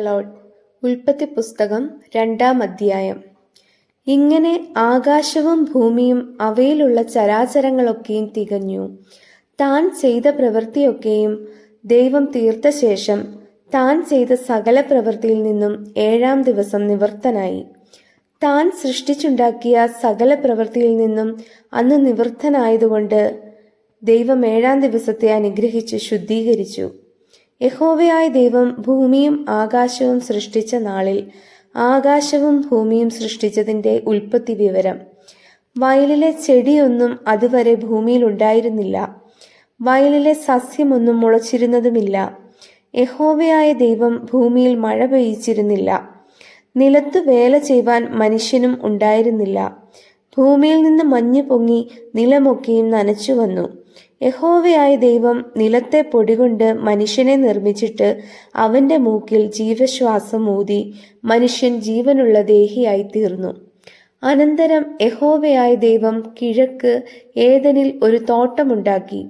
Load ഉൽപ്പത്തി പുസ്തകം രണ്ടാം അധ്യായം. ഇങ്ങനെ ആകാശവും ഭൂമിയും അവയിലുള്ള ചരാചരങ്ങളൊക്കെയും തികഞ്ഞു. താൻ ചെയ്ത പ്രവൃത്തിയൊക്കെയും ദൈവം തീർത്ത ശേഷം താൻ ചെയ്ത സകല പ്രവൃത്തിയിൽ നിന്നും ഏഴാം ദിവസം നിവൃത്തനായി താൻ സൃഷ്ടിച്ചുണ്ടാക്കിയ സകല പ്രവൃത്തിയിൽ നിന്നും അന്ന് നിവൃത്തനായതുകൊണ്ട് ദൈവം ഏഴാം ദിവസത്തെ അനുഗ്രഹിച്ച് ശുദ്ധീകരിച്ചു. യഹോവയായ ദൈവം ഭൂമിയും ആകാശവും സൃഷ്ടിച്ച നാളിൽ ആകാശവും ഭൂമിയും സൃഷ്ടിച്ചതിന്റെ ഉൽപ്പത്തി വിവരം. വയലിലെ ചെടിയൊന്നും അതുവരെ ഭൂമിയിൽ ഉണ്ടായിരുന്നില്ല. വയലിലെ സസ്യമൊന്നും മുളച്ചിരുന്നതുമില്ല. യഹോവയായ ദൈവം ഭൂമിയിൽ മഴ പെയ്യിച്ചിരുന്നില്ല. നിലത്തു വേല ചെയ്യുവാൻ മനുഷ്യനും ഉണ്ടായിരുന്നില്ല. ഭൂമിയിൽ നിന്ന് മഞ്ഞു പൊങ്ങി നിലമൊക്കെയും നനച്ചു വന്നു. യഹോവയായ ദൈവം നിലത്തെ പൊടികൊണ്ട് മനുഷ്യനെ നിർമ്മിച്ചിട്ട് അവന്റെ മൂക്കിൽ ജീവശ്വാസം ഊതി മനുഷ്യൻ ജീവനുള്ള ദേഹിയായി തീർന്നു അനന്തരം യഹോവയായ ദൈവം കിഴക്ക് ഏതനിൽ ഒരു തോട്ടമുണ്ടാക്കി.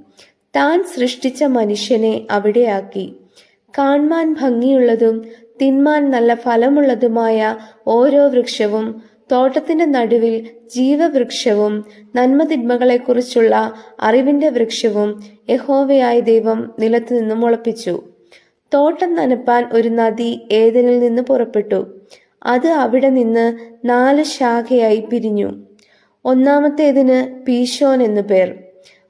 താൻ സൃഷ്ടിച്ച മനുഷ്യനെ അവിടെയാക്കി. കാൺമാൻ ഭംഗിയുള്ളതും തിന്മാൻ നല്ല ഫലമുള്ളതുമായ ഓരോ വൃക്ഷവും തോട്ടത്തിന്റെ നടുവിൽ ജീവവൃക്ഷവും നന്മതിന്മകളെക്കുറിച്ചുള്ള അറിവിന്റെ വൃക്ഷവും യഹോവയായ ദൈവം നിലത്തു നിന്നും മുളപ്പിച്ചു. തോട്ടം നനപ്പാൻ ഒരു നദി ഏതനിൽ നിന്ന് പുറപ്പെട്ടു. അത് അവിടെ നിന്ന് നാല് ശാഖയായി പിരിഞ്ഞു. ഒന്നാമത്തേതിന് പീശോൻ എന്നു പേർ.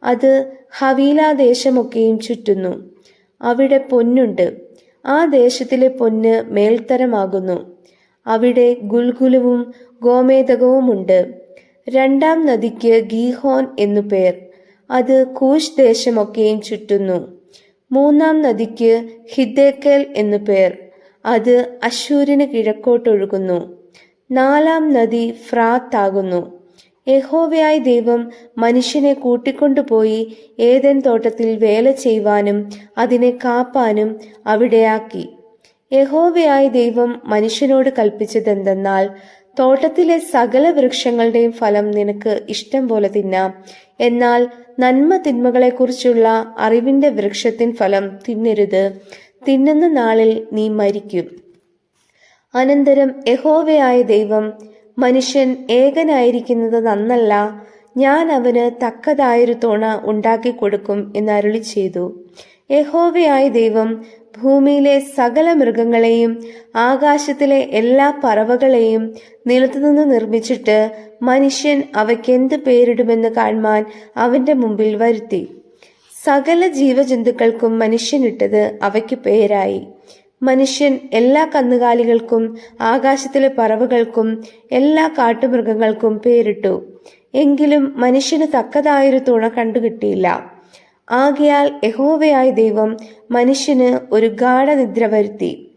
അത് ഹവീലാദേശമൊക്കെയും ചുറ്റുന്നു. അവിടെ പൊന്നുണ്ട്. ആ ദേശത്തിലെ പൊന്ന് മേൽത്തരമാകുന്നു. അവിടെ ഗുൽഗുലുവും ഗോമേതകവുമുണ്ട് രണ്ടാം നദിക്ക് ഗീഹോൻ എന്നു പേർ. അത് കൂഷ് ദേശമൊക്കെയും ചുറ്റുന്നു. മൂന്നാം നദിക്ക് ഹിദ്ദേക്കൽ എന്നു പേർ. അത് അശൂരിന് കിഴക്കോട്ടൊഴുകുന്നു. നാലാം നദി ഫ്രാത്ത് ആകുന്നു. യഹോവയായ ദൈവം മനുഷ്യനെ കൂട്ടിക്കൊണ്ടുപോയി ഏതൻ തോട്ടത്തിൽ വേല ചെയ്യുവാനും അതിനെ കാപ്പാനും അവിടെയാക്കി. യഹോവയായ ദൈവം മനുഷ്യനോട് കൽപ്പിച്ചതെന്തെന്നാൽ തോട്ടത്തിലെ സകല വൃക്ഷങ്ങളുടെയും ഫലം നിനക്ക് ഇഷ്ടം പോലെ തിന്നാം. എന്നാൽ നന്മ തിന്മകളെക്കുറിച്ചുള്ള അറിവിന്റെ വൃക്ഷത്തിൻ ഫലം തിന്നരുത്. തിന്നുന്ന നാളിൽ നീ മരിക്കും. അനന്തരം യഹോവയായ ദൈവം മനുഷ്യൻ ഏകനായിരിക്കുന്നത് നന്നല്ല ഞാൻ അവന് തക്കതായൊരു തുണ ഉണ്ടാക്കി കൊടുക്കും എന്നരുളി ചെയ്തു യഹോവയായ ദൈവം ഭൂമിയിലെ സകല മൃഗങ്ങളെയും ആകാശത്തിലെ എല്ലാ പറവകളെയും നിലത്തുനിന്ന് നിർമ്മിച്ചിട്ട് മനുഷ്യൻ അവയ്ക്ക് എന്ത് പേരിടുമെന്ന് കാണുവാൻ അവന്റെ മുമ്പിൽ വരുത്തി. സകല ജീവജന്തുക്കൾക്കും മനുഷ്യനിട്ടത് അവയ്ക്ക് പേരായി. മനുഷ്യൻ എല്ലാ കന്നുകാലികൾക്കും ആകാശത്തിലെ പറവകൾക്കും എല്ലാ കാട്ടുമൃഗങ്ങൾക്കും പേരിട്ടു. എങ്കിലും മനുഷ്യന് തക്കതായൊരു തുണ കണ്ടുകിട്ടിയില്ല. ആകയാൽ യഹോവയായ ദൈവം മനുഷ്യന് ഒരു ഗാഠനിദ്ര വരുത്തി.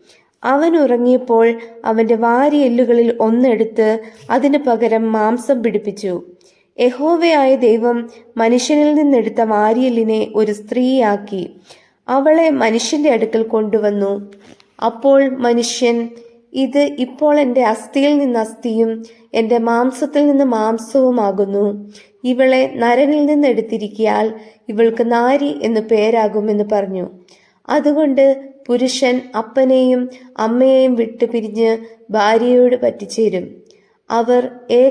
അവൻ ഉറങ്ങിയപ്പോൾ അവന്റെ വാരിയെല്ലുകളിൽ ഒന്നെടുത്ത് അതിനു പകരം മാംസം പിടിപ്പിച്ചു. യഹോവയായ ദൈവം മനുഷ്യനിൽ നിന്നെടുത്ത വാരിയെല്ലിനെ ഒരു സ്ത്രീയാക്കി. അവളെ മനുഷ്യന്റെ അടുക്കൽ കൊണ്ടുവന്നു. അപ്പോൾ മനുഷ്യൻ ഇത് ഇപ്പോൾ എന്റെ അസ്ഥിയിൽ നിന്ന് അസ്ഥിയും എന്റെ മാംസത്തിൽ നിന്ന് മാംസവുമാകുന്നു. ഇവളെ നരനിൽ നിന്ന് എടുത്തിരിക്കിയാൽ ഇവൾക്ക് നാരി എന്ന് പേരാകുമെന്ന് പറഞ്ഞു. അതുകൊണ്ട് പുരുഷൻ അപ്പനെയും അമ്മയെയും വിട്ടു പിരിഞ്ഞ് ഭാര്യയോട് പറ്റിച്ചേരും. അവർ